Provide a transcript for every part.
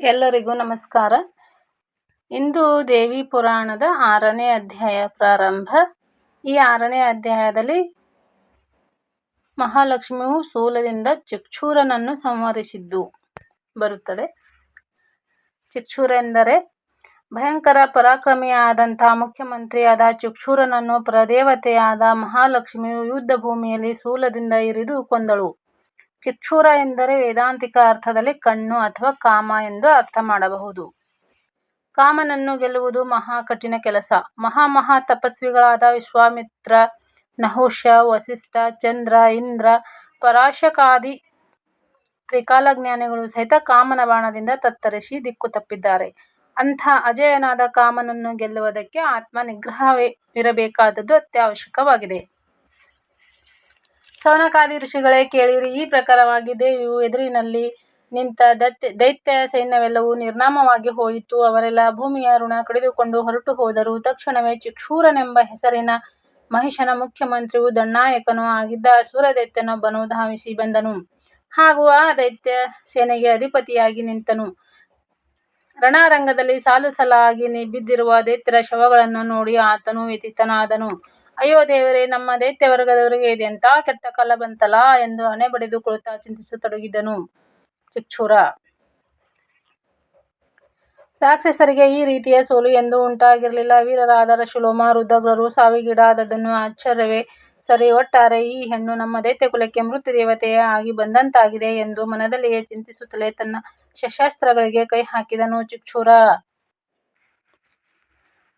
ಎಲ್ಲರಿಗೂ ನಮಸ್ಕಾರ. ಇಂದು ದೇವಿ ಪುರಾಣದ ಆರನೇ ಅಧ್ಯಾಯ ಪ್ರಾರಂಭ. ಈ ಆರನೇ ಅಧ್ಯಾಯದಲ್ಲಿ ಮಹಾಲಕ್ಷ್ಮಿಯು ಶೂಲದಿಂದ ಚಿಕ್ಷೂರನನ್ನು ಸಂವರಿಸಿದ್ದು ಬರುತ್ತದೆ. ಚಿಕ್ಷೂರ ಎಂದರೆ ಭಯಂಕರ ಪರಾಕ್ರಮಿಯಾದಂಥ ಮುಖ್ಯಮಂತ್ರಿಯಾದ ಚಿಕ್ಷೂರನನ್ನು ಪ್ರದೇವತೆಯಾದ ಮಹಾಲಕ್ಷ್ಮಿಯು ಯುದ್ಧ ಭೂಮಿಯಲ್ಲಿ ಶೂಲದಿಂದ ಇರಿದು ಕೊಂದಳು. ಚಿಕ್ಷೂರ ಎಂದರೆ ವೇದಾಂತಿಕ ಅರ್ಥದಲ್ಲಿ ಕಣ್ಣು ಅಥವಾ ಕಾಮ ಎಂದು ಅರ್ಥ ಮಾಡಬಹುದು. ಕಾಮನನ್ನು ಗೆಲ್ಲುವುದು ಮಹಾ ಕಠಿಣ ಕೆಲಸ. ಮಹಾ ಮಹಾ ತಪಸ್ವಿಗಳಾದ ವಿಶ್ವಾಮಿತ್ರ, ನಹುಷ, ವಸಿಷ್ಠ, ಚಂದ್ರ, ಇಂದ್ರ, ಪರಾಶಕಾದಿ ತ್ರಿಕಾಲಜ್ಞಾನಿಗಳು ಸಹಿತ ಕಾಮನ ಬಾಣದಿಂದ ತತ್ತರಿಸಿ ದಿಕ್ಕು ತಪ್ಪಿದ್ದಾರೆ. ಅಂಥ ಅಜಯನಾದ ಕಾಮನನ್ನು ಗೆಲ್ಲುವುದಕ್ಕೆ ಆತ್ಮ ನಿಗ್ರಹವೇ ಇರಬೇಕಾದದ್ದು ಅತ್ಯವಶ್ಯಕವಾಗಿದೆ. ಸೌನಕಾದಿ ಋಷಿಗಳೇ ಕೇಳಿರಿ, ಈ ಪ್ರಕಾರವಾಗಿ ದೇವಿಯು ಎದುರಿನಲ್ಲಿ ನಿಂತ ದೈತ್ಯ ದೈತ್ಯ ಸೈನ್ಯವೆಲ್ಲವೂ ನಿರ್ನಾಮವಾಗಿ ಹೋಯಿತು. ಅವರೆಲ್ಲ ಭೂಮಿಯ ಋಣ ಕಡಿದುಕೊಂಡು ಹೊರಟು ಹೋದರು. ತಕ್ಷಣವೇ ಚಿಕ್ಷೂರನೆಂಬ ಹೆಸರಿನ ಮಹಿಷನ ಮುಖ್ಯಮಂತ್ರಿಯೂ ದಣ್ಣಾಯಕನೂ ಆಗಿದ್ದ ಅಸುರದೈತ್ಯನೊಬ್ಬನು ಧಾವಿಸಿ ಬಂದನು. ಹಾಗೂ ಆ ದೈತ್ಯ ಸೇನೆಗೆ ಅಧಿಪತಿಯಾಗಿ ನಿಂತನು. ರಣಾರಂಗದಲ್ಲಿ ಸಾಲು ಸಾಲಾಗಿ ಬಿದ್ದಿರುವ ದೈತ್ಯರ ಶವಗಳನ್ನು ನೋಡಿ ಆತನು ವ್ಯಥಿತನಾದನು. ಅಯ್ಯೋ ದೇವರೇ, ನಮ್ಮ ದೈತ್ಯವರ್ಗದವರಿಗೆ ಇದೆಂಥ ಕೆಟ್ಟ ಕಾಲ ಬಂತಲ್ಲ ಎಂದು ಹಣೆ ಬಡಿದು ಕುಳಿತ ಚಿಂತಿಸತೊಡಗಿದನು ಚಿಕ್ಷೂರ. ರಾಕ್ಷಸರಿಗೆ ಈ ರೀತಿಯ ಸೋಲು ಎಂದು ಉಂಟಾಗಿರಲಿಲ್ಲ. ವೀರರಾದರ ಶಿಲೋಮ ರುದ್ರರು ಸಾವಿಗೀಡಾದದ್ದನ್ನು ಆಶ್ಚರ್ಯವೇ ಸರಿ ಒಟ್ಟಾರೆ ಈ ಹೆಣ್ಣು ನಮ್ಮ ದೈತ್ಯ ಕುಲಕ್ಕೆ ದೈತ್ಯಕುಲಕ್ಕೆ ಮೃತ್ಯುದೇವತೆಯೇ ಆಗಿ ಬಂದಂತಾಗಿದೆ ಎಂದು ಮನದಲ್ಲಿಯೇ ಚಿಂತಿಸುತ್ತಲೇ ತನ್ನ ಶಸ್ತ್ರಾಸ್ತ್ರಗಳಿಗೆ ಕೈ ಹಾಕಿದನು ಚಿಕ್ಷೂರ.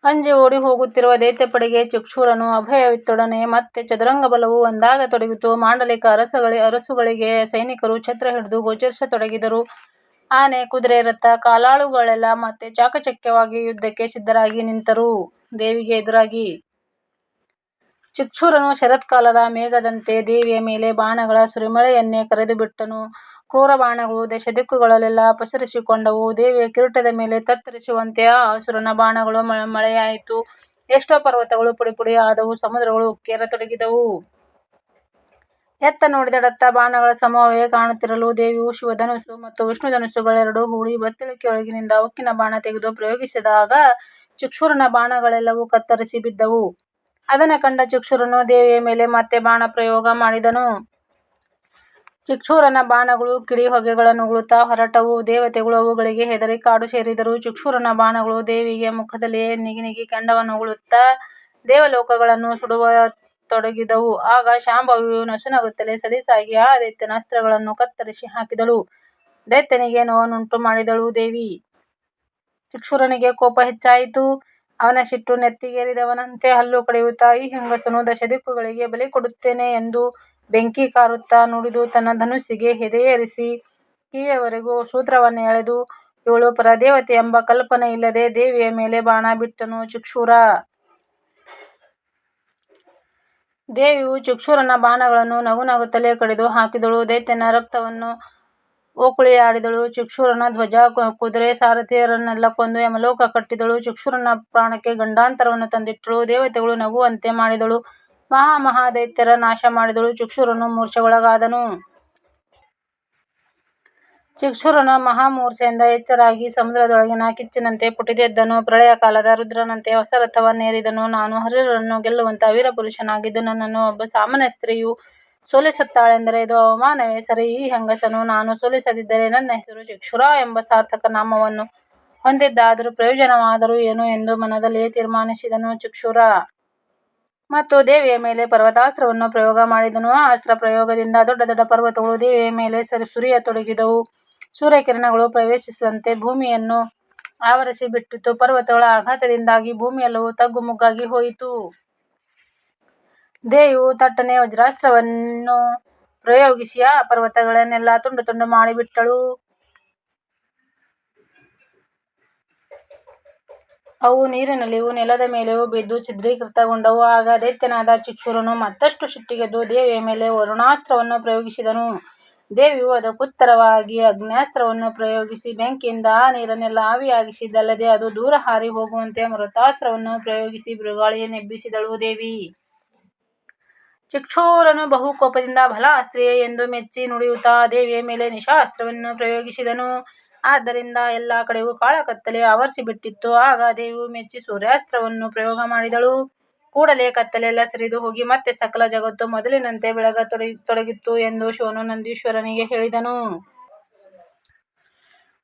ಅಂಜಿ ಓಡಿ ಹೋಗುತ್ತಿರುವ ದೈತ್ಯಪಡೆಗೆ ಚಕ್ಷೂರನು ಅಭಯವಿತ್ತೊಡನೆ ಮತ್ತೆ ಚದುರಂಗ ಬಲವು ಒಂದಾಗ ತೊಡಗಿತು. ಮಾಂಡಲಿಕ ಅರಸಗಳಿ, ಅರಸುಗಳಿಗೆ, ಸೈನಿಕರು ಛತ್ರ ಹಿಡಿದು ಗೋಚರಿಸತೊಡಗಿದರು ಆನೆ, ಕುದುರೆ, ರಥ, ಕಾಲಾಳುಗಳೆಲ್ಲ ಮತ್ತೆ ಚಾಕಚಕ್ಯವಾಗಿ ಯುದ್ಧಕ್ಕೆ ಸಿದ್ಧರಾಗಿ ನಿಂತರು. ದೇವಿಗೆ ಎದುರಾಗಿ ಚಿಕ್ಷೂರನು ಶರತ್ಕಾಲದ ಮೇಘದಂತೆ ದೇವಿಯ ಮೇಲೆ ಬಾಣಗಳ ಸುರಿಮಳೆಯನ್ನೇ ಕರೆದುಬಿಟ್ಟನು. ಕ್ರೂರ ಬಾಣಗಳು ದಶದಿಕ್ಕುಗಳಲ್ಲೆಲ್ಲ ಪಸರಿಸಿಕೊಂಡವು. ದೇವಿಯ ಕಿರೀಟದ ಮೇಲೆ ತತ್ತರಿಸುವಂತೆ ಆ ಅಸುರನ ಬಾಣಗಳು ಮಳೆಯಾಯಿತು. ಎಷ್ಟೋ ಪರ್ವತಗಳು ಪುಡಿಪುಡಿ ಆದವು, ಸಮುದ್ರಗಳು ಉಕ್ಕೇರತೊಡಗಿದವು ಎತ್ತ ನೋಡಿದೆಡತ್ತ ಬಾಣಗಳ ಸಮೂಹವೇ ಕಾಣುತ್ತಿರಲು ದೇವಿಯು ಶಿವಧನುಸು ಮತ್ತು ವಿಷ್ಣುಧನುಸ್ಸುಗಳೆರಡೂ ಹೂಡಿ ಬತ್ತಳಿಕೆಯೊಳಗಿನಿಂದ ಉಕ್ಕಿನ ಬಾಣ ತೆಗೆದು ಪ್ರಯೋಗಿಸಿದಾಗ ಚಿಕ್ಷೂರನ ಬಾಣಗಳೆಲ್ಲವೂ ಕತ್ತರಿಸಿ ಬಿದ್ದವು. ಅದನ್ನು ಕಂಡ ಚಿಕ್ಷೂರನು ದೇವಿಯ ಮೇಲೆ ಮತ್ತೆ ಬಾಣ ಪ್ರಯೋಗ ಮಾಡಿದನು. ಚಿಕ್ಷೂರನ ಬಾಣಗಳು ಕಿಡಿ ಹೊಗೆಗಳನ್ನು ಉಗುಳುತ್ತಾ ಹೊರಟವು, ದೇವತೆಗಳು ಅವುಗಳಿಗೆ ಹೆದರಿ ಕಾಡು ಸೇರಿದರು ಚಿಕ್ಷೂರನ ಬಾಣಗಳು ದೇವಿಯ ಮುಖದಲ್ಲಿಯೇ ನಿಗಿನಿಗಿ ಕೆಂಡವನ್ನು ಉಗುಳುತ್ತಾ ದೇವಲೋಕಗಳನ್ನು ಸುಡುವ ತೊಡಗಿದವು ಆಗ ಶಾಂಭವಿಯು ನಸುನಗುತ್ತಲೇ ಸಲೀಸಾಗಿ ಆ ದೈತ್ಯನ ಅಸ್ತ್ರಗಳನ್ನು ಕತ್ತರಿಸಿ ಹಾಕಿದಳು. ದೈತ್ಯನಿಗೆ ನೋವನ್ನುಂಟು ಮಾಡಿದಳು ದೇವಿ. ಚಿಕ್ಷೂರನಿಗೆ ಕೋಪ ಹೆಚ್ಚಾಯಿತು. ಅವನ ಸಿಟ್ಟು ನೆತ್ತಿಗೇರಿದವನಂತೆ ಹಲ್ಲು ಕಡಿಯುತ್ತಾ, ಈ ಹೆಂಗಸನ್ನು ದಶದಿಕ್ಕುಗಳಿಗೆ ಬಲಿ ಕೊಡುತ್ತೇನೆ ಎಂದು ಬೆಂಕಿ ಕಾರುತ್ತಾ ನುಡಿದು ತನ್ನ ಧನುಸ್ಸಿಗೆ ಹೆದೆಯೇರಿಸಿ, ಕಿವಿಯವರೆಗೂ ಸೂತ್ರವನ್ನು ಎಳೆದು ಇವಳು ಪರದೇವತೆ ಎಂಬ ಕಲ್ಪನೆ ಇಲ್ಲದೆ ದೇವಿಯ ಮೇಲೆ ಬಾಣ ಬಿಟ್ಟನು ಚುಕ್ಷೂರ. ದೇವಿಯು ಚುಕ್ಷೂರನ ಬಾಣಗಳನ್ನು ನಗುನಗುತ್ತಲೇ ಕಡಿದು ಹಾಕಿದಳು. ದೈತ್ಯನ ರಕ್ತವನ್ನು ಓಕುಳಿಯಾಡಿದಳು. ಚುಕ್ಷೂರನ ಧ್ವಜ ಕುದುರೆ ಸಾರಥಿಯರನ್ನೆಲ್ಲ ಕೊಂದು ಯಮಲೋಕ ಕಟ್ಟಿದಳು. ಚುಕ್ಷೂರನ ಪ್ರಾಣಕ್ಕೆ ಗಂಡಾಂತರವನ್ನು ತಂದಿಟ್ಟಳು. ದೇವತೆಗಳು ನಗುವಂತೆ ಮಾಡಿದಳು. ಮಹಾ ಮಹಾದೈತ್ಯರ ನಾಶ ಮಾಡಿದಳು. ಚಿಕ್ಷೂರನು ಮೂರ್ಛೆಗೊಳಗಾದನು. ಚಿಕ್ಷುರನ ಮಹಾಮೂರ್ಛೆಯಿಂದ ಎಚ್ಚರಾಗಿ ಸಮುದ್ರದೊಳಗಿನ ಕಿಚ್ಚಿನಂತೆ ಪುಟಿದೆದ್ದನು. ಪ್ರಳಯ ಕಾಲದ ರುದ್ರನಂತೆ ಹೊಸ ರಥವನ್ನೇರಿದನು ನಾನು ಹರಿರನ್ನು ಗೆಲ್ಲುವಂತ ವೀರಪುರುಷನಾಗಿದ್ದು ನನ್ನನ್ನು ಒಬ್ಬ ಸಾಮಾನ್ಯ ಸ್ತ್ರೀಯು ಸೋಲಿಸುತ್ತಾಳೆಂದರೆ ಇದು ಅವಮಾನವೇ ಸರಿ? ಈ ಹೆಂಗಸನು ನಾನು ಸೋಲಿಸದಿದ್ದರೆ ನನ್ನ ಹೆಸರು ಚಿಕ್ಷುರ ಎಂಬ ಸಾರ್ಥಕ ನಾಮವನ್ನು ಹೊಂದಿದ್ದಾದರೂ ಪ್ರಯೋಜನವಾದರೂ ಏನು ಎಂದು ಮನದಲ್ಲಿಯೇ ತೀರ್ಮಾನಿಸಿದನು ಚಿಕ್ಷೂರ. ಮತ್ತು ದೇವಿಯ ಮೇಲೆ ಪರ್ವತಾಸ್ತ್ರವನ್ನು ಪ್ರಯೋಗ ಮಾಡಿದನು. ಆ ಅಸ್ತ್ರ ಪ್ರಯೋಗದಿಂದ ದೊಡ್ಡ ದೊಡ್ಡ ಪರ್ವತಗಳು ದೇವಿಯ ಮೇಲೆ ಸರಿ ಸುರಿಯತೊಡಗಿದವು ಸೂರ್ಯಕಿರಣಗಳು ಪ್ರವೇಶಿಸಿದಂತೆ ಭೂಮಿಯನ್ನು ಆವರಿಸಿ ಬಿಟ್ಟಿತು ಪರ್ವತಗಳ ಆಘಾತದಿಂದಾಗಿ ಭೂಮಿಯೆಲ್ಲವೂ ತಗ್ಗುಮುಗ್ಗಾಗಿ ಹೋಯಿತು. ದೇವಿಯು ತಟ್ಟನೆ ವಜ್ರಾಸ್ತ್ರವನ್ನು ಪ್ರಯೋಗಿಸಿ ಆ ಪರ್ವತಗಳನ್ನೆಲ್ಲ ತುಂಡು ತುಂಡು ಮಾಡಿಬಿಟ್ಟಳು. ಅವು ನೀರಿನಲ್ಲಿಯೂ ನೆಲದ ಮೇಲೆಯೂ ಬಿದ್ದು ಛಿದ್ರೀಕೃತಗೊಂಡವು. ಆಗ ದೈತ್ಯನಾದ ಚಿಕ್ಷೂರನು ಮತ್ತಷ್ಟು ಸಿಟ್ಟಿಗೆದ್ದು ದೇವಿಯ ಮೇಲೆ ವರುಣಾಸ್ತ್ರವನ್ನು ಪ್ರಯೋಗಿಸಿದನು. ದೇವಿಯು ಅದಕ್ಕುತ್ತರವಾಗಿ ಅಗ್ನ್ಯಾಸ್ತ್ರವನ್ನು ಪ್ರಯೋಗಿಸಿ ಬೆಂಕಿಯಿಂದ ಆ ನೀರನ್ನೆಲ್ಲ ಆವಿಯಾಗಿಸಿದ್ದಲ್ಲದೆ ಅದು ದೂರ ಹಾರಿ ಹೋಗುವಂತೆ ಮರುತಾಸ್ತ್ರವನ್ನು ಪ್ರಯೋಗಿಸಿ ಬಿರುಗಾಳಿಯನ್ನೆಬ್ಬಿಸಿದಳು ದೇವಿ. ಚಿಕ್ಷೂರನು ಬಹು ಕೋಪದಿಂದ ಅಸ್ತ್ರೀಯ ಸ್ತ್ರೀಯೇ ಎಂದು ಮೆಚ್ಚಿ ನುಡಿಯುತ್ತಾ ದೇವಿಯ ಮೇಲೆ ನಿಶಾಸ್ತ್ರವನ್ನು ಪ್ರಯೋಗಿಸಿದನು. ಆದ್ದರಿಂದ ಎಲ್ಲ ಕಡೆಯೂ ಕಾಳಕತ್ತಲೆ ಆವರಿಸಿಬಿಟ್ಟಿತ್ತು. ಆಗ ದೇವಿಯು ಮೆಚ್ಚಿ ಸೂರ್ಯಾಸ್ತ್ರವನ್ನು ಪ್ರಯೋಗ ಮಾಡಿದಳು. ಕೂಡಲೇ ಕತ್ತಲೆಲ್ಲ ಸರಿದು ಹೋಗಿ ಮತ್ತೆ ಸಕಲ ಜಗತ್ತು ಮೊದಲಿನಂತೆ ಬೆಳಗತೊಡಗಿತು ಎಂದು ಶಿವನು ನಂದೀಶ್ವರನಿಗೆ ಹೇಳಿದನು.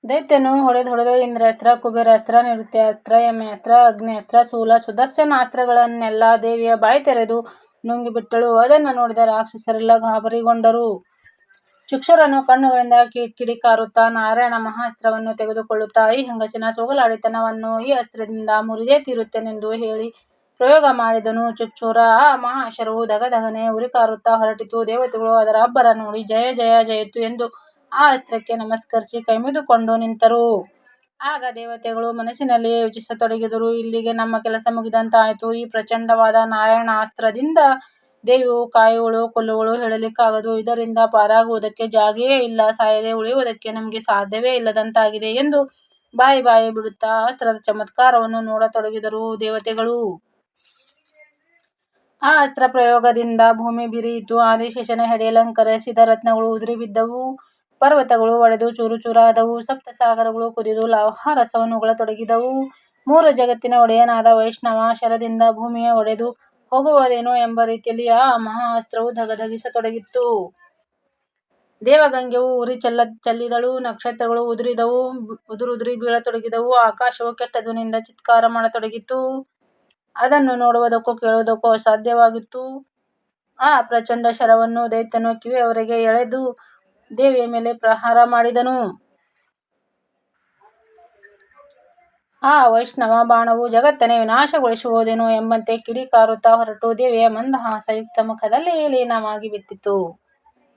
ದೈತ್ಯನು ಹೊಡೆದೊಡೆದು ಇಂದ್ರಾಸ್ತ್ರ, ಕುಬೇರಾಸ್ತ್ರ, ನೃತ್ಯಾಸ್ತ್ರ, ಯಮಾಸ್ತ್ರ, ಅಗ್ನ್ಯಾಸ್ತ್ರ, ಶೂಲ, ಸುದರ್ಶನಾಸ್ತ್ರಗಳನ್ನೆಲ್ಲಾ ದೇವಿಯ ಬಾಯಿ ತೆರೆದು ನುಂಗಿಬಿಟ್ಟಳು. ಅದನ್ನು ನೋಡಿದ ರಾಕ್ಷಸರೆಲ್ಲ ಗಾಬರಿಗೊಂಡರು. ಚಕ್ಷುರನು ಕಣ್ಣುಗಳಿಂದ ಕಿಡಿಕಾರುತ್ತಾ ನಾರಾಯಣ ಮಹಾಸ್ತ್ರವನ್ನು ತೆಗೆದುಕೊಳ್ಳುತ್ತಾ ಈ ಹೆಂಗಸಿನ ಸೋಗಲಾಡಿತನವನ್ನು ಈ ಅಸ್ತ್ರದಿಂದ ಮುರಿದೇ ತೀರುತ್ತೇನೆಂದು ಹೇಳಿ ಪ್ರಯೋಗ ಮಾಡಿದನು. ಚುಕ್ಷುರ ಆ ಮಹಾಶರವು ಧಗಧಗನೆ ಉರಿಕಾರುತ್ತಾ ಹೊರಟಿತು. ದೇವತೆಗಳು ಅದರ ಅಬ್ಬರ ನೋಡಿ ಜಯ ಜಯ ಜಯತು ಎಂದು ಆ ಅಸ್ತ್ರಕ್ಕೆ ನಮಸ್ಕರಿಸಿ ಕೈಮಿದುಕೊಂಡು ನಿಂತರು. ಆಗ ದೇವತೆಗಳು ಮನಸ್ಸಿನಲ್ಲಿ ಯೋಚಿಸತೊಡಗಿದರು, ಇಲ್ಲಿಗೆ ನಮ್ಮ ಕೆಲಸ ಮುಗಿದಂತಾಯಿತು. ಈ ಪ್ರಚಂಡವಾದ ನಾರಾಯಣಾಸ್ತ್ರದಿಂದ ದೇವಿಯು ಕಾಯುವಳೋ ಕೊಲ್ಲುಗಳು ಹೇಳಲಿಕ್ಕಾಗದು. ಇದರಿಂದ ಪಾರಾಗುವುದಕ್ಕೆ ಜಾಗೆಯೇ ಇಲ್ಲ. ಸಾಯದೆ ಉಳಿಯುವುದಕ್ಕೆ ನಮಗೆ ಸಾಧ್ಯವೇ ಇಲ್ಲದಂತಾಗಿದೆ ಎಂದು ಬಾಯಿ ಬಾಯಿ ಬಿಡುತ್ತಾ ಅಸ್ತ್ರದ ಚಮತ್ಕಾರವನ್ನು ನೋಡತೊಡಗಿದರು ದೇವತೆಗಳು. ಆ ಅಸ್ತ್ರ ಪ್ರಯೋಗದಿಂದ ಭೂಮಿ ಬಿರಿಯಿತು. ಆದಿಶೇಷನ ಹೆಡೆಯಲಂಕರಿಸಿದ ರತ್ನಗಳು ಉದುರಿಬಿದ್ದವು. ಪರ್ವತಗಳು ಒಡೆದು ಚೂರುಚೂರಾದವು. ಸಪ್ತಸಾಗರಗಳು ಕುದಿದು ಲೋಹರಸವನ್ನು ಉಗಳತೊಡಗಿದವು. ಮೂರು ಜಗತ್ತಿನ ಒಡೆಯನಾದ ವೈಷ್ಣವ ಶರದಿಂದ ಭೂಮಿಯ ಒಡೆದು ಹೋಗುವುದೇನೋ ಎಂಬ ರೀತಿಯಲ್ಲಿ ಆ ಮಹಾಅಸ್ತ್ರವು ಧಗಧಗಿಸತೊಡಗಿತ್ತು ದೇವಗಂಗೆವು ಉರಿ ಚೆಲ್ಲಿದಳು. ನಕ್ಷತ್ರಗಳು ಉದುರಿದವು, ಉದುರುದುರಿ ಬೀಳತೊಡಗಿದವು. ಆಕಾಶವು ಕೆಟ್ಟ ಧ್ವನಿಯಿಂದ ಚಿತ್ಕಾರ ಮಾಡತೊಡಗಿತು. ಅದನ್ನು ನೋಡುವುದಕ್ಕೂ ಕೇಳುವುದಕ್ಕೂ ಅಸಾಧ್ಯವಾಗಿತ್ತು. ಆ ಪ್ರಚಂಡ ಶರವನ್ನು ದೈತ್ಯನು ಕಿವಿಯವರೆಗೆ ಎಳೆದು ದೇವಿಯ ಮೇಲೆ ಪ್ರಹಾರ ಮಾಡಿದನು. ಆ ವೈಷ್ಣವ ಬಾಣವು ಜಗತ್ತನ್ನೇ ವಿನಾಶಗೊಳಿಸುವುದೇನೋ ಎಂಬಂತೆ ಕಿಡಿಕಾರುತ್ತಾ ಹೊರಟು ದೇವಿಯ ಮಂದಹಾಸಯುಕ್ತ ಮುಖದಲ್ಲಿ ಲೀನವಾಗಿ ಬಿತ್ತಿತು.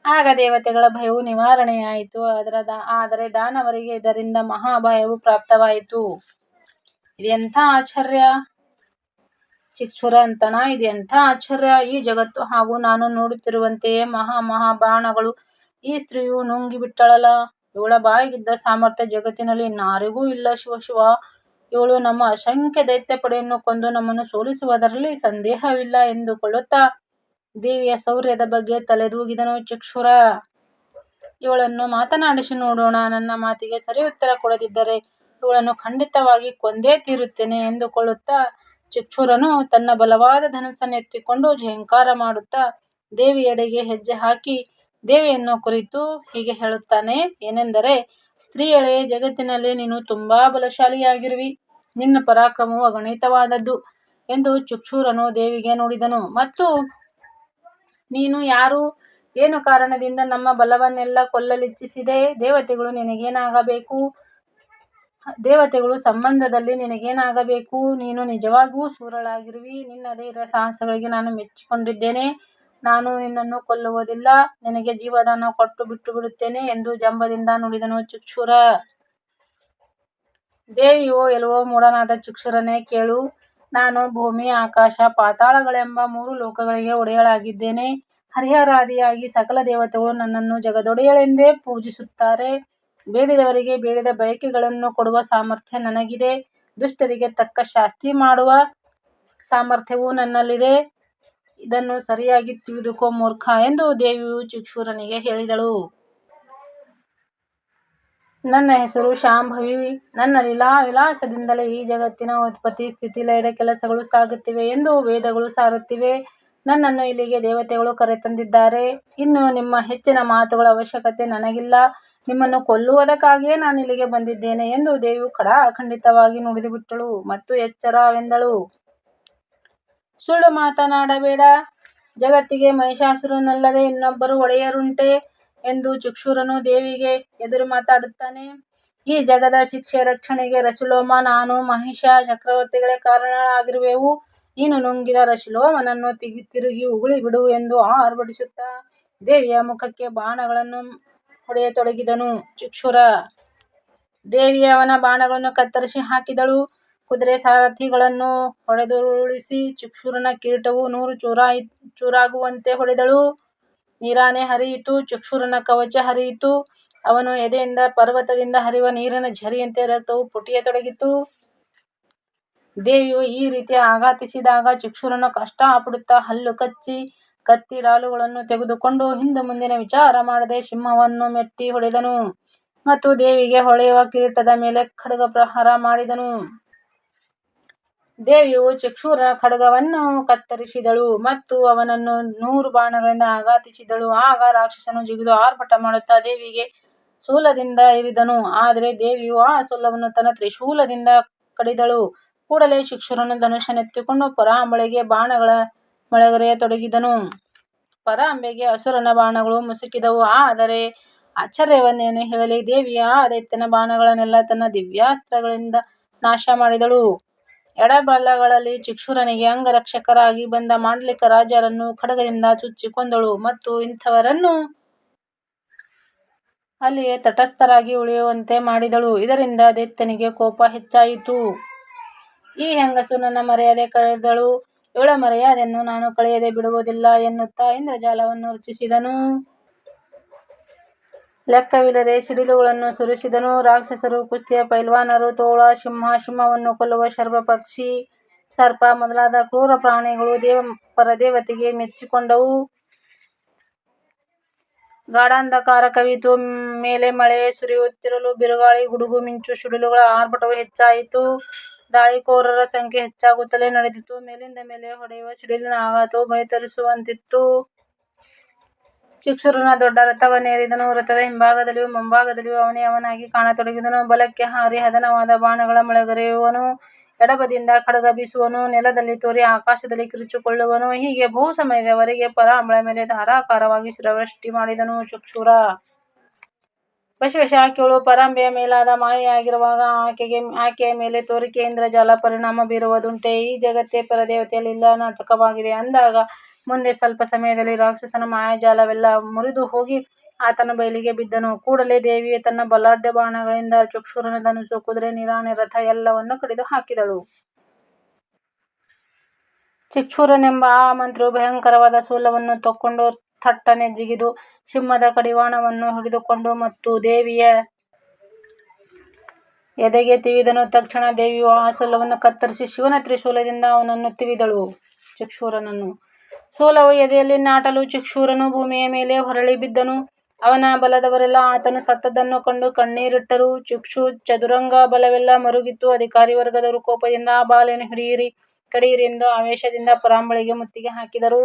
ಆಗ ದೇವತೆಗಳ ಭಯವು ನಿವಾರಣೆಯಾಯಿತು. ಆದರೆ ದಾನವರಿಗೆ ಇದರಿಂದ ಮಹಾಭಯವು ಪ್ರಾಪ್ತವಾಯಿತು. ಇದೆಂಥ ಆಶ್ಚರ್ಯ! ಅಂತನ, ಇದೆಂಥ ಆಶ್ಚರ್ಯ! ಈ ಜಗತ್ತು ಹಾಗೂ ನಾನು ನೋಡುತ್ತಿರುವಂತೆಯೇ ಮಹಾ ಮಹಾ ಬಾಣಗಳು ಈ ಸ್ತ್ರೀಯು ನುಂಗಿಬಿಟ್ಟಳಲ್ಲ. ಇವಳ ಬಾಯಿಗಿದ್ದ ಸಾಮರ್ಥ್ಯ ಜಗತ್ತಿನಲ್ಲಿ ಇನ್ನಾರಿಗೂ ಇಲ್ಲ. ಶಿವ ಶಿವ ಇವಳು ನಮ್ಮ ಅಸಂಖ್ಯ ದೈತ್ಯಪಡೆಯನ್ನು ಕೊಂದು ನಮ್ಮನ್ನು ಸೋಲಿಸುವುದರಲ್ಲಿ ಸಂದೇಹವಿಲ್ಲ ಎಂದುಕೊಳ್ಳುತ್ತಾ ದೇವಿಯ ಶೌರ್ಯದ ಬಗ್ಗೆ ತಲೆದೂಗಿದನು ಚಕ್ಷುರ. ಇವಳನ್ನು ಮಾತನಾಡಿಸಿ ನೋಡೋಣ. ನನ್ನ ಮಾತಿಗೆ ಸರಿ ಉತ್ತರ ಕೊಡದಿದ್ದರೆ ಇವಳನ್ನು ಖಂಡಿತವಾಗಿ ಕೊಂದೇ ತೀರುತ್ತೇನೆ ಎಂದುಕೊಳ್ಳುತ್ತಾ ಚಿಕ್ಷುರನು ತನ್ನ ಬಲವಾದ ಧನುಸ್ಸನ್ನೆತ್ತಿಕೊಂಡು ಝೇಂಕಾರ ಮಾಡುತ್ತಾ ದೇವಿಯೆಡೆಗೆ ಹೆಜ್ಜೆ ಹಾಕಿ, ದೇವಿಯನ್ನು ಕುರಿತು ಹೀಗೆ ಹೇಳುತ್ತಾನೆ, ಏನೆಂದರೆ, ಸ್ತ್ರೀಯಳೇ, ಜಗತ್ತಿನಲ್ಲಿ ನೀನು ತುಂಬಾ ಬಲಶಾಲಿಯಾಗಿರುವಿ. ನಿನ್ನ ಪರಾಕ್ರಮವು ಅಗಣಿತವಾದದ್ದು ಎಂದು ಚುಕ್ಷೂರನು ದೇವಿಗೆ ನುಡಿದನು. ಮತ್ತು ನೀನು ಯಾರು? ಏನು ಕಾರಣದಿಂದ ನಮ್ಮ ಬಲವನ್ನೆಲ್ಲ ಕೊಲ್ಲಲಿಚ್ಚಿಸಿದೆ ದೇವತೆಗಳು ನಿನಗೇನಾಗಬೇಕು ದೇವತೆಗಳು ಸಂಬಂಧದಲ್ಲಿ ನಿನಗೇನಾಗಬೇಕು? ನೀನು ನಿಜವಾಗಿಯೂ ಸೂರಳಾಗಿರುವಿ ನಿನ್ನ ಧೈರ್ಯ ಸಾಹಸಗಳಿಗೆ ನಾನು ಮೆಚ್ಚಿಕೊಂಡಿದ್ದೇನೆ. ನಾನು ನಿನ್ನನ್ನು ಕೊಲ್ಲುವುದಿಲ್ಲ. ನಿನಗೆ ಜೀವದಾನ ಕೊಟ್ಟು ಬಿಟ್ಟುಬಿಡುತ್ತೇನೆ ಎಂದು ಜಂಬದಿಂದ ನುಡಿದನು ಚಕ್ಷುರ. ದೇವಿಯು ಎಲವೋ ಮೂಡನಾದ ಚಿಕ್ಷುರನೇ, ಕೇಳು. ನಾನು ಭೂಮಿ, ಆಕಾಶ, ಪಾತಾಳಗಳೆಂಬ ಮೂರು ಲೋಕಗಳಿಗೆ ಒಡೆಯಳಾಗಿದ್ದೇನೆ. ಹರಿಹರಾದಿಯಾಗಿ ಸಕಲ ದೇವತೆಗಳು ನನ್ನನ್ನು ಜಗದೊಡೆಯಳೆಂದೇ ಪೂಜಿಸುತ್ತಾರೆ. ಬೇಡಿದವರಿಗೆ ಬೇಡಿದ ಬಯಕೆಗಳನ್ನು ಕೊಡುವ ಸಾಮರ್ಥ್ಯ ನನಗಿದೆ. ದುಷ್ಟರಿಗೆ ತಕ್ಕ ಶಾಸ್ತಿ ಮಾಡುವ ಸಾಮರ್ಥ್ಯವೂ ನನ್ನಲ್ಲಿದೆ. ಇದನ್ನು ಸರಿಯಾಗಿ ತಿಳಿದುಕೋ ಮೂರ್ಖ ಎಂದು ದೇವಿಯು ಚಿಕ್ಷೂರನಿಗೆ ಹೇಳಿದಳು. ನನ್ನ ಹೆಸರು ಶಾಂಭವಿ. ನನ್ನ ಲೀಲಾ ವಿಲಾಸದಿಂದಲೇ ಈ ಜಗತ್ತಿನ ಉತ್ಪತ್ತಿ, ಸ್ಥಿತಿ, ಲಯದ ಕೆಲಸಗಳು ಸಾಗುತ್ತಿವೆ ಎಂದು ವೇದಗಳು ಸಾರುತ್ತಿವೆ. ನನ್ನನ್ನು ಇಲ್ಲಿಗೆ ದೇವತೆಗಳು ಕರೆತಂದಿದ್ದಾರೆ. ಇನ್ನು ನಿಮ್ಮ ಹೆಚ್ಚಿನ ಮಾತುಗಳ ಅವಶ್ಯಕತೆ ನನಗಿಲ್ಲ. ನಿಮ್ಮನ್ನು ಕೊಲ್ಲುವುದಕ್ಕಾಗಿಯೇ ನಾನು ಇಲ್ಲಿಗೆ ಬಂದಿದ್ದೇನೆ ಎಂದು ದೇವಿಯು ಖಡಾಖಂಡಿತವಾಗಿ ನುಡಿದುಬಿಟ್ಟಳು ಮತ್ತು ಎಚ್ಚರವೆಂದಳು. ಸುಳ್ಳು ಮಾತನಾಡಬೇಡ. ಜಗತ್ತಿಗೆ ಮಹಿಷಾಸುರನಲ್ಲದೆ ಇನ್ನೊಬ್ಬರು ಒಡೆಯರುಂಟೆ ಎಂದು ಚಕ್ಷುರನು ದೇವಿಗೆ ಎದುರು ಮಾತಾಡುತ್ತಾನೆ. ಈ ಜಗದ ಶಿಕ್ಷೆ ರಕ್ಷಣೆಗೆ ರಸುಲೋಮ, ನಾನು, ಮಹಿಷ, ಚಕ್ರವರ್ತಿಗಳೇ ಕಾರಣರಾಗಿರುವೆವು. ನೀನು ನುಂಗಿದ ತಿಗಿ, ತಿರುಗಿ ಉಗುಳಿಬಿಡು ಎಂದು ಆರ್ಭಟಿಸುತ್ತಾ ದೇವಿಯ ಮುಖಕ್ಕೆ ಬಾಣಗಳನ್ನು ಹೊಡೆಯತೊಡಗಿದನು ಚಕ್ಷುರ. ದೇವಿಯವನ ಅವನ ಬಾಣಗಳನ್ನು ಕತ್ತರಿಸಿ ಹಾಕಿದಳು. ಕುದುರೆ ಸಾರಥಿಗಳನ್ನು ಹೊಡೆದುರುಳಿಸಿ ಚಕ್ಷುರನ ಕಿರೀಟವು ನೂರು ಚೂರಾಗುವಂತೆ ಹೊಡೆದಳು. ನೀರಾನೆ ಹರಿಯಿತು. ಚಕ್ಷುರನ ಕವಚ ಹರಿಯಿತು. ಅವನು ಎದೆಯಿಂದ ಪರ್ವತದಿಂದ ಹರಿಯುವ ನೀರಿನ ಝರಿಯಂತೆ ರಕ್ತವು ಪುಟಿಯತೊಡಗಿತು. ದೇವಿಯು ಈ ರೀತಿ ಆಘಾತಿಸಿದಾಗ ಕಷ್ಟ ಕಷ್ಟಪಡುತ್ತಾ ಹಲ್ಲು ಕಚ್ಚಿ, ಕತ್ತಿ ಡಾಲುಗಳನ್ನು ತೆಗೆದುಕೊಂಡು ಹಿಂದೆ ಮುಂದಿನ ವಿಚಾರ ಮಾಡದೆ ಸಿಂಹವನ್ನು ಮೆಟ್ಟಿ ಹೊಡೆದನು. ಮತ್ತು ದೇವಿಗೆ ಹೊಳೆಯುವ ಕಿರೀಟದ ಮೇಲೆ ಖಡ್ಗಪ್ರಹಾರ ಮಾಡಿದನು. ದೇವಿಯು ಚಕ್ಷುರನ ಖಡ್ಗವನ್ನು ಕತ್ತರಿಸಿದಳು ಮತ್ತು ಅವನನ್ನು ನೂರು ಬಾಣಗಳಿಂದ ಆಘಾತಿಸಿದಳು. ಆಗ ರಾಕ್ಷಸನು ಜಿಗಿದು ಆರ್ಭಟ ಮಾಡುತ್ತಾ ದೇವಿಗೆ ಸೂಲದಿಂದ ಇರಿದನು. ಆದರೆ ದೇವಿಯು ಆ ಸೂಲವನ್ನು ತನ್ನ ತ್ರಿಶೂಲದಿಂದ ಕಡಿದಳು. ಕೂಡಲೇ ಚಕ್ಷುರನು ನೆತ್ತಿಕೊಂಡು ಪರಾಂಬಳೆಗೆ ಬಾಣಗಳ ಮಳೆಗರೆಯತೊಡಗಿದನು. ಪರಾಂಬೆಗೆ ಅಸುರನ ಬಾಣಗಳು ಮುಸುಕಿದವು. ಆದರೆ ಆಶ್ಚರ್ಯವನ್ನೇನು ಹೇಳಲಿ, ದೇವಿಯ ಆ ದೈತ್ಯನ ಬಾಣಗಳನ್ನೆಲ್ಲ ತನ್ನ ದಿವ್ಯಾಸ್ತ್ರಗಳಿಂದ ನಾಶಮಾಡಿದಳು. ಎಡಬಲಗಳಲ್ಲಿ ಚಿಕ್ಷುರನಿಗೆ ಅಂಗರಕ್ಷಕರಾಗಿ ಬಂದ ಮಾಂಡಲಿಕ ರಾಜರನ್ನು ಖಡಗದಿಂದ ಚುಚ್ಚಿ ಕೊಂದಳು ಮತ್ತು ಇಂಥವರನ್ನು ಅಲ್ಲಿಯೇ ತಟಸ್ಥರಾಗಿ ಉಳಿಯುವಂತೆ ಮಾಡಿದಳು. ಇದರಿಂದ ದೈತ್ಯನಿಗೆ ಕೋಪ ಹೆಚ್ಚಾಯಿತು. ಈ ಹೆಂಗಸು ನನ್ನ ಮರ್ಯಾದೆ ಕಳೆದಳು, ಇವಳ ಮರ್ಯಾದೆಯನ್ನು ನಾನು ಕಳೆಯದೆ ಬಿಡುವುದಿಲ್ಲ ಎನ್ನುತ್ತಾ ಇಂದ್ರಜಾಲವನ್ನು ರಚಿಸಿದನು. ಲೆಕ್ಕವಿಲ್ಲದೆ ಸಿಡಿಲುಗಳನ್ನು ಸುರಿಸಿದನು. ರಾಕ್ಷಸರು, ಕುಸ್ತಿಯ ಪೈಲ್ವಾನರು, ತೋಳ ಸಿಂಹ, ಸಿಂಹವನ್ನು ಕೊಲ್ಲುವ ಸರ್ಪ, ಪಕ್ಷಿ, ಸರ್ಪ ಮೊದಲಾದ ಕ್ರೂರ ಪ್ರಾಣಿಗಳು ದೇವ ಪರದೇವತೆಗೆ ಮೆಚ್ಚಿಕೊಂಡವು. ಗಾಢಾಂಧಕಾರ ಕವಿತು ಮೇಲೆ ಮಳೆ ಸುರಿಯುತ್ತಿರಲು ಬಿರುಗಾಳಿ, ಗುಡುಗು, ಮಿಂಚು, ಸಿಡಿಲುಗಳ ಆರ್ಭಟವು ಹೆಚ್ಚಾಯಿತು. ದಾಳಿಕೋರರ ಸಂಖ್ಯೆ ಹೆಚ್ಚಾಗುತ್ತಲೇ ನಡೆದಿತ್ತು ಮೇಲಿಂದ ಮೇಲೆ ಹೊಡೆಯುವ ಸಿಡಿಲಿನ ಆಘಾತವು ಭಯ ತರಿಸುವಂತಿತ್ತು. ಚಕ್ಷುರನು ದೊಡ್ಡ ರಥವನ್ನೇರಿದನು. ರಥದ ಹಿಂಭಾಗದಲ್ಲಿಯೂ ಮುಂಭಾಗದಲ್ಲಿಯೂ ಅವನೇ ಅವನಾಗಿ ಕಾಣತೊಡಗಿದನು. ಬಲಕ್ಕೆ ಹಾರಿ ಹದನವಾದ ಬಾಣಗಳ ಮೊಳಗರೆಯುವನು ಎಡಬದಿಯಿಂದ ಖಡ್ಗ ಬೀಸುವನು. ನೆಲದಲ್ಲಿ ತೋರಿ ಆಕಾಶದಲ್ಲಿ ಕಿರುಚಿಕೊಳ್ಳುವನು. ಹೀಗೆ ಬಹು ಸಮಯದವರೆಗೆ ಪರಾಂಬಳ ಮೇಲೆ ಧಾರಾಕಾರವಾಗಿ ಶಿರವೃಷ್ಟಿ ಮಾಡಿದನು. ಚಕ್ಷುರ ವಶವಶ ಪರಂಬೆಯ ಮೇಲಾದ ಮಾಯೆಯಾಗಿರುವಾಗ ಆಕೆಯ ಮೇಲೆ ತೋರಿಕೆಯಿಂದ ಇಂದ್ರಜಾಲ ಪರಿಣಾಮ ಬೀರುವುದುಂಟೆ ಈ ಜಗತ್ತೇ ಪರದೇವತೆಯಲ್ಲಿಲ್ಲ, ನಾಟಕವಾಗಿದೆ ಅಂದಾಗ ಮುಂದೆ ಸ್ವಲ್ಪ ಸಮಯದಲ್ಲಿ ರಾಕ್ಷಸನ ಮಾಯಾಜಾಲವೆಲ್ಲ ಮುರಿದು ಹೋಗಿ ಆತನ ಬಯಲಿಗೆ ಬಿದ್ದನು. ಕೂಡಲೇ ದೇವಿಯು ತನ್ನ ಬಲಾಢ್ಯ ಬಾಣಗಳಿಂದ ಚಕ್ಷುರನ ಧನುಸು ಕುದುರೆ, ನಿರಾಣೆ ರಥ ಎಲ್ಲವನ್ನು ಕಡಿದು ಹಾಕಿದಳು. ಚಿಕ್ಷೂರನೆಂಬ ಆ ಮಂತ್ರಿಯು ಭಯಂಕರವಾದ ಸೂಲವನ್ನು ತೊಕ್ಕೊಂಡು ಥಟ್ಟನೆ ಜಿಗಿದು ಸಿಂಹದ ಕಡಿವಾಣವನ್ನು ಹಿಡಿದುಕೊಂಡು ಮತ್ತು ದೇವಿಯ ಎದೆಗೆ ತಿವಿದನು. ತಕ್ಷಣ ದೇವಿಯು ಆ ಸೂಲವನ್ನು ಕತ್ತರಿಸಿ ಶಿವನ ತ್ರಿಶೂಲದಿಂದ ಅವನನ್ನು ತಿವಿದಳು. ಚಿಕ್ಷೂರನನ್ನು ಶೂಲವು ಎದೆಯಲ್ಲಿ ನಾಟಲು ಚಿಕ್ಷೂರನು ಭೂಮಿಯ ಮೇಲೆ ಹೊರಳಿ ಬಿದ್ದನು. ಅವನ ಬಲದವರೆಲ್ಲ ಆತನು ಸತ್ತದನ್ನು ಕಂಡು ಕಣ್ಣೀರಿಟ್ಟರು. ಚಿಕ್ಷು ಚದುರಂಗ ಬಲವೆಲ್ಲ ಮರುಗಿತ್ತು ಅಧಿಕಾರಿ ವರ್ಗದವರು ಕೋಪದಿಂದ ಆ ಬಾಲೆಯನ್ನು ಹಿಡಿಯಿರಿ, ಕಡಿಯಿರಿ ಎಂದು ಆವೇಶದಿಂದ ಪರಾಂಬಳಿಗೆ ಮುತ್ತಿಗೆ ಹಾಕಿದರು.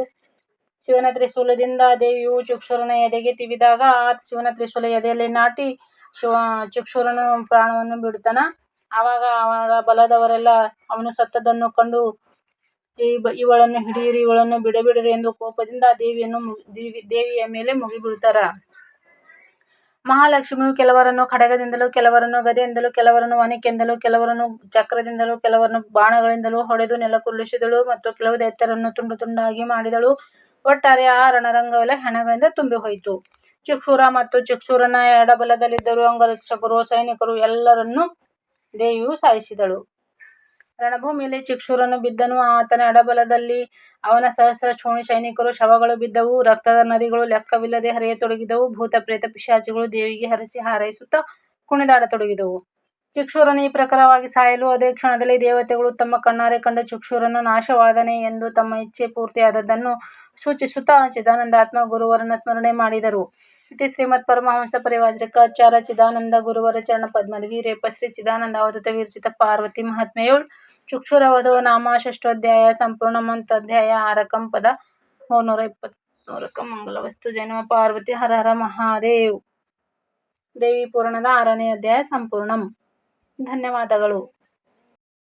ಶಿವನ ತ್ರಿಶೂಲದಿಂದ ದೇವಿಯು ಚಕ್ಷುರನ ಎದೆಗೆ ತಿವಿದಾಗ ಆ ಶಿವನ ತ್ರಿಶೂಲ ಎದೆಯಲ್ಲಿ ನಾಟಿ ಶಿವ ಚಕ್ಷುರನು ಪ್ರಾಣವನ್ನು ಬಿಡ್ತಾನ ಆವಾಗ ಅವನ ಬಲದವರೆಲ್ಲ ಅವನು ಸತ್ತದನ್ನು ಕಂಡು ಇವಳನ್ನು ಹಿಡಿಯಿರಿ, ಇವಳನ್ನು ಬಿಡಬಿಡಿರಿ ಎಂದು ಕೋಪದಿಂದ ದೇವಿಯನ್ನು ದೇವಿಯ ಮೇಲೆ ಮುಗಿಬೀಳುತ್ತರ. ಮಹಾಲಕ್ಷ್ಮಿಯು ಕೆಲವರನ್ನು ಖಡಗದಿಂದಲೂ ಕೆಲವರನ್ನು ಗದೆಯಿಂದಲೂ, ಕೆಲವರನ್ನು ಒನಕೆಯಿಂದಲೂ, ಕೆಲವರನ್ನು ಚಕ್ರದಿಂದಲೂ, ಕೆಲವರನ್ನು ಬಾಣಗಳಿಂದಲೂ ಹೊಡೆದು ನೆಲಕುರುಳಿಸಿದಳು ಮತ್ತು ಕೆಲವು ದೈತ್ಯರನ್ನು ತುಂಡು ತುಂಡಾಗಿ ಮಾಡಿದಳು. ಒಟ್ಟಾರೆ ಆ ರಣರಂಗವೆಲ್ಲ ಹೆಣಗಳಿಂದ ತುಂಬಿಹೋಯಿತು. ಚಿಕ್ಸೂರ ಮತ್ತು ಚಿಕ್ಸೂರನ ಎಡಬಲದಲ್ಲಿದ್ದರು ಅಂಗರಕ್ಷಕರು, ಸೈನಿಕರು ಎಲ್ಲರನ್ನೂ ದೇವಿಯು ಸಾಯಿಸಿದಳು. ರಣಭೂಮಿಯಲ್ಲಿ ಚಿಕ್ಷುರನು ಬಿದ್ದನು. ಆತನ ಎಡಬಲದಲ್ಲಿ ಅವನ ಸಹಸ್ರ ಶೋಣಿ ಸೈನಿಕರು ಶವಗಳು ಬಿದ್ದವು. ರಕ್ತದ ನದಿಗಳು ಲೆಕ್ಕವಿಲ್ಲದೆ ಹರಿಯತೊಡಗಿದವು. ಭೂತ, ಪ್ರೇತ, ಪಿಶಾಚಿಗಳು ದೇವಿಗೆ ಹರಸಿ ಹಾರೈಸುತ್ತಾ ಕುಣಿದಾಡತೊಡಗಿದವು. ಚಕ್ಷುರನು ಈ ಪ್ರಕಾರವಾಗಿ ಸಾಯಲು ಅದೇ ಕ್ಷಣದಲ್ಲಿ ದೇವತೆಗಳು ತಮ್ಮ ಕಣ್ಣಾರೆ ಕಂಡ ಚಕ್ಷುರನು ನಾಶವಾದನೆ ಎಂದು ತಮ್ಮ ಇಚ್ಛೆ ಪೂರ್ತಿಯಾದದ್ದನ್ನು ಸೂಚಿಸುತ್ತಾ ಚಿದಾನಂದಾತ್ಮ ಗುರುವರನ ಸ್ಮರಣೆ ಮಾಡಿದರು. ಇತಿ ಶ್ರೀಮತ್ ಪರಮಹಂಸ ಪರಿವ್ರಾಜಕಾಚಾರ್ಯ ಚಿದಾನಂದ ಗುರುವರ ಚರಣ ವೀರೇಪ ಶ್ರೀ ಚಿದಾನಂದಾವಧೂತ ವಿರಚಿತ ಪಾರ್ವತಿ ಮಹಾತ್ಮೆಯೋಳ್ ಚಕ್ಷುರವಧೋ ನಾಮ ಷಷ್ಠೋಧ್ಯಾಯ ಸಂಪೂರ್ಣ ಮಂತ್ರಾಧ್ಯಾಯ ಆರಕಂ ಪದ ಮೂರ್ನೂರ ಇಪ್ಪತ್ತ್ಮೂರಕ ಮಂಗಲವಸ್ತು ವಸ್ತು ಜನ್ಮ ಪಾರ್ವತಿ ಹರ ಹರ ಮಹಾದೇವ್ ದೇವಿ ಪೂರ್ಣದ ಆರನೇ ಅಧ್ಯಾಯ ಸಂಪೂರ್ಣಂ. ಧನ್ಯವಾದಗಳು.